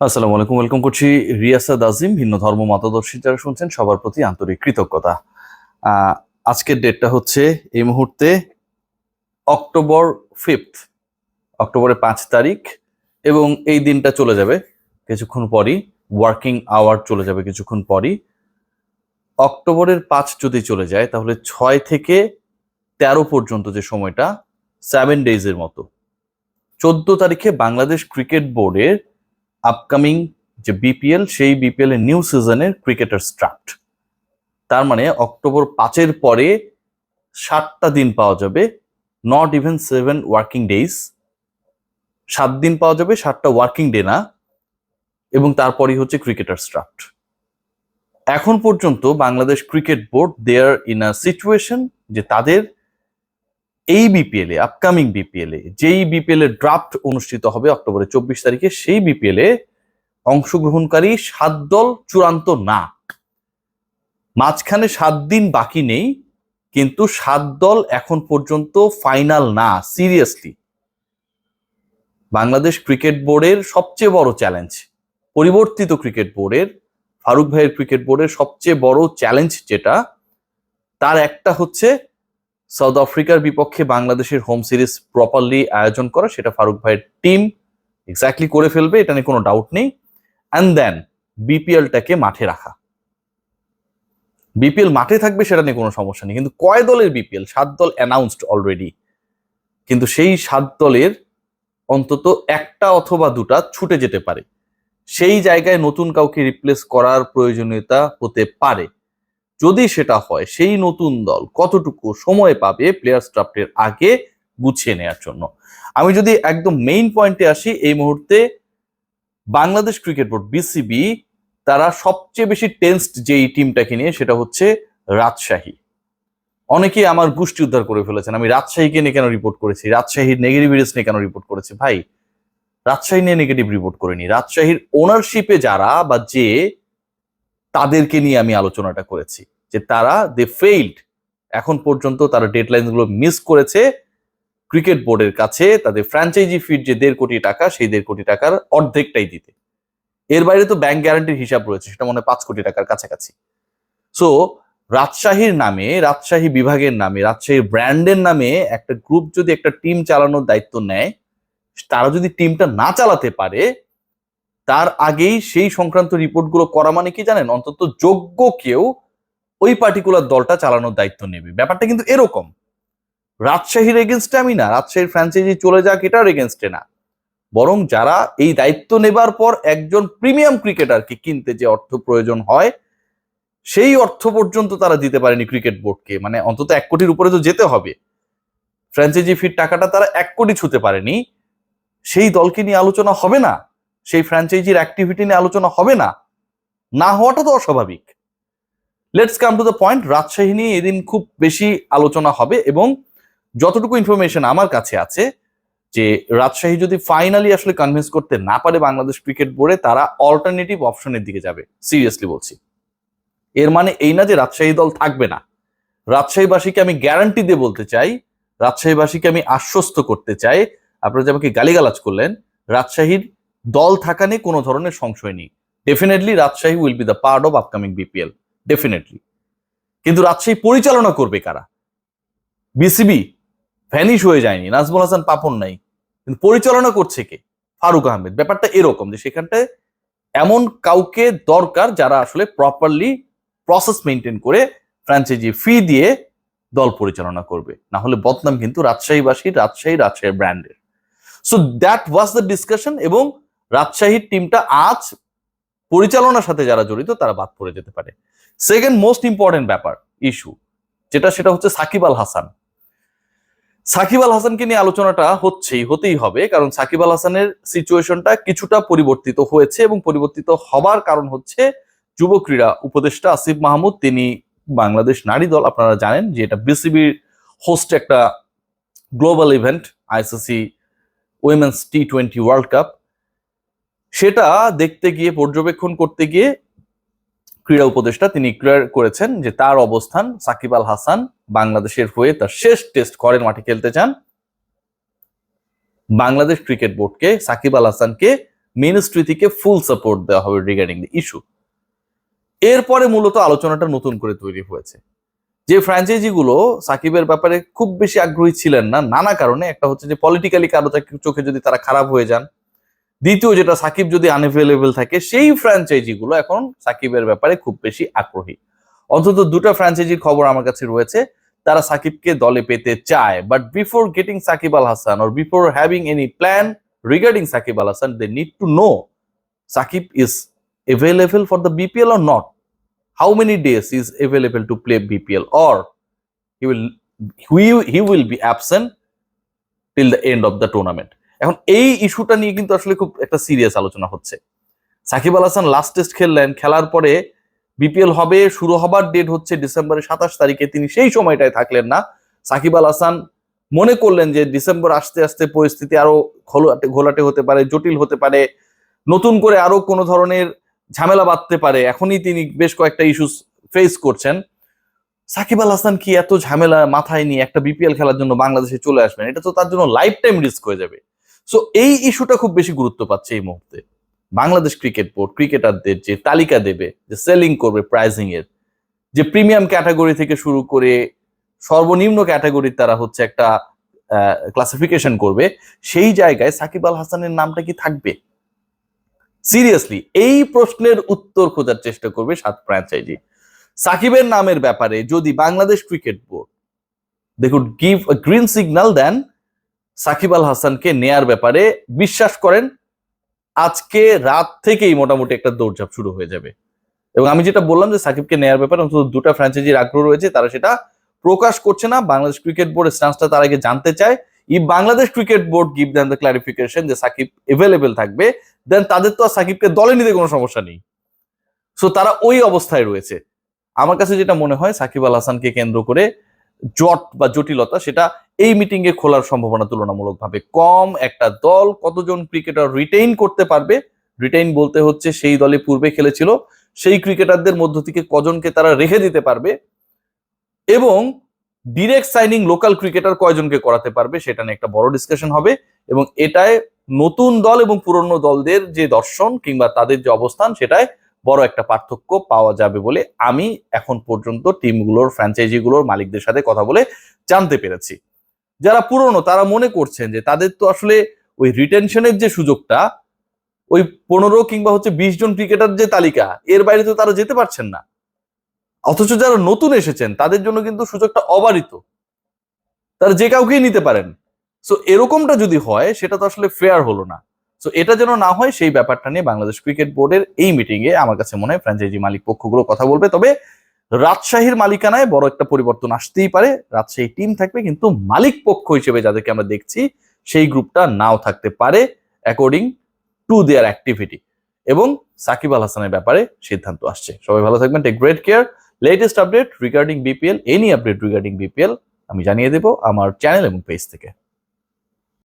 আসসালামু আলাইকুম, ওয়েলকাম করছি রিয়াসাদ আজিম, ভিন্ন ধর্ম মতাদর্শী যারা শুনছেন, সবার প্রতি আন্তরিক কৃতজ্ঞতা। আজকের ডেটটা হচ্ছে এই মুহূর্তে অক্টোবর ফিফথ অক্টোবরের পাঁচ তারিখ এবং এই দিনটা চলে যাবে কিছুক্ষণ পরই ওয়ার্কিং আওয়ার চলে যাবে কিছুক্ষণ পরই। অক্টোবরের পাঁচ যদি চলে যায়, তাহলে ছয় থেকে তেরো পর্যন্ত যে সময়টা সেভেন ডেজের মতো। চোদ্দ তারিখে বাংলাদেশ ক্রিকেট বোর্ডের আপকামিং যে বিপিএল সেই বিপিএল এর নিউ সিজনের ক্রিকেটার স্টার্ট তার মানে অক্টোবর পাঁচের পরে সাতটা দিন পাওয়া যাবে not even seven working days সাত দিন পাওয়া যাবে, সাতটা ওয়ার্কিং ডে না, এবং তারপরেই হচ্ছে ক্রিকেটার স্টার্ট এখন পর্যন্ত Bangladesh cricket board there in a situation যে তাদের এই বিপিএল আপকামিং বিপিএল এ যেই বিপিএল এর ড্রাফট অনুষ্ঠিত হবে অক্টোবরের চব্বিশ তারিখে, সেই বিপিএল এ অংশগ্রহণকারী সাত দল চূড়ান্ত না। মাঝখানে সাত দিন বাকি নেই, কিন্তু সাত দল এখন পর্যন্ত ফাইনাল না সিরিয়াসলি বাংলাদেশ ক্রিকেট বোর্ডের সবচেয়ে বড় চ্যালেঞ্জ পরিবর্তিত ক্রিকেট বোর্ডের, ফারুক ভাইয়ের ক্রিকেট বোর্ডের সবচেয়ে বড় চ্যালেঞ্জ যেটা, তার একটা হচ্ছে সাউথ আফ্রিকার বিপক্ষে বাংলাদেশের হোম সিরিজ প্রপারলি আয়োজন করা, সেটা ফারুক ভাইয়ের টিম এক্স্যাক্টলি করে ফেলবে, এটা নিয়ে কোনো ডাউট নেই। অ্যান্ড দেন বিপিএলটাকে মাঠে রাখা। বিপিএল মাঠে থাকবে সেটা নিয়ে কোনো সমস্যা নেই, কিন্তু কয় দলের বিপিএল সাত দল অ্যানাউন্সড অলরেডি কিন্তু সেই সাত দলের অন্তত একটা অথবা দুটা ছুটে যেতে পারে। সেই জায়গায় নতুন কাউকে রিপ্লেস করার প্রয়োজনীয়তা হতে পারে। যদি সেটা হয়, সেই নতুন দল কতটুকু সময় পাবে প্লেয়ার ড্রাফটের আগে গুছিয়ে নেওয়ার জন্য? আমি যদি একদম মেইন পয়েন্টে আসি, এই মুহূর্তে বাংলাদেশ ক্রিকেট বোর্ড বিসিবি তারা সবচেয়ে বেশি টেন্সড যেই টিমটাকে নিয়ে, সেটা হচ্ছে রাজশাহী। অনেকেই আমার গোষ্ঠী উদ্ধার করে ফেলেছেন। আমি রাজশাহীকে নিয়ে কেন রিপোর্ট করেছি? রাজশাহীর নেগেটিভ রিলস নিয়ে কেন রিপোর্ট করেছি? ভাই, রাজশাহী নিয়ে নেগেটিভ রিপোর্ট করিনি। রাজশাহীর ওনারশিপে যারা বা যে তাদেরকে নিয়ে আমি আলোচনাটা করেছি যে তারা দে ফেইল্ড এখন পর্যন্ত তারা ডেডলাইনগুলো মিস করেছে। ক্রিকেট বোর্ডের কাছে তাদের ফ্র্যাঞ্চাইজি ফিড যে দেড় কোটি টাকা, সেই দেড় কোটি টাকার অর্ধেকটাই দিতে। এর বাইরে তো ব্যাংক গ্যারান্টির হিসাব রয়েছে, সেটা মনে হয় পাঁচ কোটি টাকার কাছাকাছি। সো রাজশাহীর নামে, রাজশাহী বিভাগের নামে, রাজশাহীর ব্র্যান্ডের নামে একটা গ্রুপ যদি একটা টিম চালানোর দায়িত্ব নেয়, তারা যদি টিমটা না চালাতে পারে তার আগেই সেই সংক্রান্ত রিপোর্টগুলো করা মানে কি জানেন? অন্তত যোগ্য কেউ ওই পার্টিকুলার দলটা চালানোর দায়িত্ব নেবে। ব্যাপারটা কিন্তু এরকম। রাজশাহীর এগেনস্টে আমি না, রাজশাহীর ফ্র্যাঞ্চাইজি চলে যাক, এটার এগেনস্টে না। বরং যারা এই দায়িত্ব নেবার পর একজন প্রিমিয়াম ক্রিকেটারকে কিনতে যে অর্থ প্রয়োজন হয়, সেই অর্থ পর্যন্ত তারা দিতে পারেনি ক্রিকেট বোর্ডকে মানে অন্তত এক কোটির উপরে তো যেতে হবে। ফ্র্যাঞ্চাইজি ফির টাকাটা তারা এক কোটি ছুতে পারেনি। সেই দলকে নিয়ে আলোচনা হবে না। সেই ফ্র্যাঞ্চাইজির অ্যাক্টিভিটি নিয়ে আলোচনা হবে না না হওয়াটা তো অস্বাভাবিক। Let's come to the point Rajshahi নিয়ে এদিন খুব বেশি আলোচনা হবে এবং যতটুকু ইনফরমেশন আমার কাছে আছে, যে রাজশাহী যদি ফাইনালি আসলে কনভিন্স করতে না পারে বাংলাদেশ ক্রিকেট বোর্ডে তারা অল্টারনেটিভ অপশনের দিকে যাবে সিরিয়াসলি বলছি। এর মানে এই না যে রাজশাহী দল থাকবে না। রাজশাহীবাসীকে আমি গ্যারান্টি দিয়ে বলতে চাই, রাজশাহীবাসীকে আমি আশ্বস্ত করতে চাই, আপনারা যে আমাকে গালিগালাজ করলেন, রাজশাহীর দল থাকা নিয়ে কোনো ধরনের সংশয় নেই। Definitely Rajshahi will be the part of upcoming BPL definitely কিন্তু রাজশাহী পরিচালনা করবে কারা? বিসিবি ভ্যানিশ হয়ে যায়নি, নাজমুল হাসান পাপন নাই। কিন্তু পরিচালনা করছে কে? ফারুক আহমেদ। ব্যাপারটা এরকম যে সেখানটায় এমন কাউকে দরকার যারা আসলে প্রপারলি প্রসেস মেনটেন করে ফ্র্যাঞ্চাইজি ফি দিয়ে দল পরিচালনা করবে। না হলে বদনাম কিন্তু রাজশাহীবাসীর রাজশাহী, রাজশাহীর ব্র্যান্ডের so that was the discussion এবং রাজশাহীর টিমটা আজ পরিচালনার সাথে যারা জড়িত, তারা বাদ পড়ে যেতে পারে। সেকেন্ড মোস্ট ইম্পর্টেন্ট ব্যাপার ইস্যু যেটা, সেটা হচ্ছে সাকিব আল হাসান। সাকিব আল হাসানকে নিয়ে আলোচনাটা হচ্ছেই, হতেই হবে, কারণ সাকিব আল হাসানের সিচুয়েশনটা কিছুটা পরিবর্তিত হয়েছে এবং পরিবর্তিত হবার কারণ হচ্ছে যুব ক্রীড়া উপদেষ্টা আসিফ মাহমুদ। তিনি বাংলাদেশ নারী দল, আপনারা জানেন যে এটা বিসিবির হোস্ট একটা global event ICC women's T twenty world cup সেটা দেখতে গিয়ে, পর্যবেক্ষণ করতে গিয়ে ক্রীড়া উপদেষ্টা তিনি ক্লিয়ার করেছেন যে তার অবস্থান সাকিব আল হাসান বাংলাদেশের হয়ে তার শেষ টেস্ট ঘরের মাঠে খেলতে চান। বাংলাদেশ ক্রিকেট বোর্ডকে সাকিব আল হাসানকে মিনিস্ট্রি থেকে ফুল সাপোর্ট দেওয়া হবে রিগার্ডিং দ্য ইস্যু এরপরে মূলত আলোচনাটা নতুন করে তৈরি হয়েছে। যে ফ্র্যাঞ্চাইজিগুলো সাকিবের ব্যাপারে খুব বেশি আগ্রহী ছিলেন না, নানা কারণে। একটা হচ্ছে যে পলিটিক্যালি কারও চোখে যদি তারা খারাপ হয়ে যান দ্বিতীয় যেটা সাকিব যদি আনএভেলেবেল থাকে সেই ফ্র্যাঞ্চাইজিগুলো এখন সাকিবের ব্যাপারে খুব বেশি আগ্রহী অন্তত দুটো ফ্র্যাঞ্চাইজির খবর আমার কাছে রয়েছে তারা সাকিবকে দলে পেতে চায় but before getting Sakib Al Hasan or before having any plan regarding Sakib Al Hasan they need to know Sakib is available for the BPL or not? How many days is available to play BPL or he will he, he will be absent till the end the tournament. এখন এই ইস্যুটা নিয়ে কিন্তু আসলে খুব একটা serious আলোচনা হচ্ছে। সাকিব আল হাসান লাস্ট টেস্ট খেললেন, খেলার পরে বিপিএল হবে, শুরু হবার ডেট হচ্ছে ডিসেম্বরের সাতাশ তারিখে, তিনি সেই সময়টায় থাকলেন না। সাকিব আল হাসান মনে করলেন যে ডিসেম্বর আসতে আসতে পরিস্থিতি আরও ঘোলাটে ঘোলাটে হতে পারে, জটিল হতে পারে, নতুন করে আরও কোনো ধরনের ঝামেলা বাঁধতে পারে। এখনই তিনি বেশ কয়েকটা ইস্যু ফেস করছেন। সাকিব আল হাসান কি এত ঝামেলা মাথায় নিয়ে একটা বিপিএল খেলার জন্য বাংলাদেশে চলে আসবেন? এটা তো তার জন্য লাইফ টাইম রিস্ক হয়ে যাবে। সো এই ইস্যুটা খুব বেশি গুরুত্ব পাচ্ছে এই মুহূর্তে। বাংলাদেশ ক্রিকেট বোর্ড ক্রিকেটারদের যে তালিকা দেবে, যে সেলিং করবে প্রাইজিং এর, যে প্রিমিয়াম ক্যাটাগরি থেকে শুরু করে সর্বনিম্ন ক্যাটাগরির তারা হচ্ছে একটা ক্লাসিফিকেশন করবে, সেই জায়গায় সাকিব আল হাসানের নামটা কি থাকবে? সিরিয়াসলি এই প্রশ্নের উত্তর খোঁজার চেষ্টা করবে সাত ফ্র্যাঞ্চাইজি সাকিবের নামের ব্যাপারে যদি Bangladesh cricket board they could give a green signal then Sakib Al হাসানকে নেয়ার ব্যাপারে বিশ্বাস করেন, আজকে রাত থেকেই মোটামুটি একটা দৌড়ঝাঁপ শুরু হয়ে যাবে। এবং আমি যেটা বললাম যে সাকিবকে নেয়ার ব্যাপারে অন্তত দুটা ফ্র্যাঞ্চাইজির আগ্রহ রয়েছে, তারা সেটা প্রকাশ করছে না। বাংলাদেশ ক্রিকেট বোর্ডের স্টান্সটা তার আগে জানতে চায়। ই Bangladesh cricket board give then the clarification যে সাকিব এভেলেবেল থাকবে দেন তাদের তো আর সাকিবকে দলে নিতে কোনো সমস্যা নেই। সো তারা ওই অবস্থায় রয়েছে। আমার কাছে যেটা মনে হয়, সাকিব আল হাসানকে কেন্দ্র করে জট বা জটিলতা, সেটা এই মিটিং এ খোলার সম্ভাবনা তুলনামূলকভাবে কম। একটা দল কতজন ক্রিকেটার রিটেইন করতে পারবে? রিটেইন বলতে হচ্ছে সেই দলে পূর্বে খেলেছিল, সেই ক্রিকেটারদের মধ্য থেকে কজনকে তারা রেখে দিতে পারবে এবং ডিরেক্ট সাইনিং লোকাল ক্রিকেটার কয়জনকে করাতে পারবে সেটা নিয়ে একটা বড় ডিসকাশন হবে এবং এটায় নতুন দল এবং পুরনো দলদের যে দর্শন কিংবা তাদের যে অবস্থান সেটায় বড় একটা পার্থক্য পাওয়া যাবে বলে আমি এখন পর্যন্ত টিমগুলোর ফ্র্যাঞ্চাইজিগুলোর মালিকদের সাথে কথা বলে জানতে পেরেছি। যারা পুরনো, তারা মনে করছেন যে তাদের তো আসলে ওই রিটেনশনের যে সুযোগটা, ওই পনেরো কিংবা হচ্ছে বিশ জন ক্রিকেটার যে তালিকা, এর বাইরে তো তারা যেতে পারছেন না। অথচ যারা নতুন এসেছেন, তাদের জন্য কিন্তু সুযোগটা অবারিত। তারা যে কাউকেই নিতে পারেন। সো এরকমটা যদি হয়, সেটা তো আসলে ফেয়ার হলো না। সো এটা যেন না হয়, সেই ব্যাপারটা নিয়ে বাংলাদেশ ক্রিকেট বোর্ডের এই মিটিং এ আমার কাছে মনে হয় ফ্র্যাঞ্চাইজি মালিক পক্ষগুলো কথা বলবে। তবে রাজশাহীর মালিকানায় বড় একটা পরিবর্তন আসতেই পারে। রাজশাহী টিম থাকবে কিন্তু মালিক পক্ষ হিসেবে যাদেরকে আমরা দেখছি, সেই গ্রুপটা নাও থাকতে পারে অ্যাকর্ডিং টু দেয়ার অ্যাক্টিভিটি এবং সাকিব আল হাসানের ব্যাপারে সিদ্ধান্ত আসছে। সবাই ভালো থাকবেন take great care latest update regarding BPL any update regarding BPL আমি জানিয়ে দেবো আমার চ্যানেল এবং পেজ থেকে।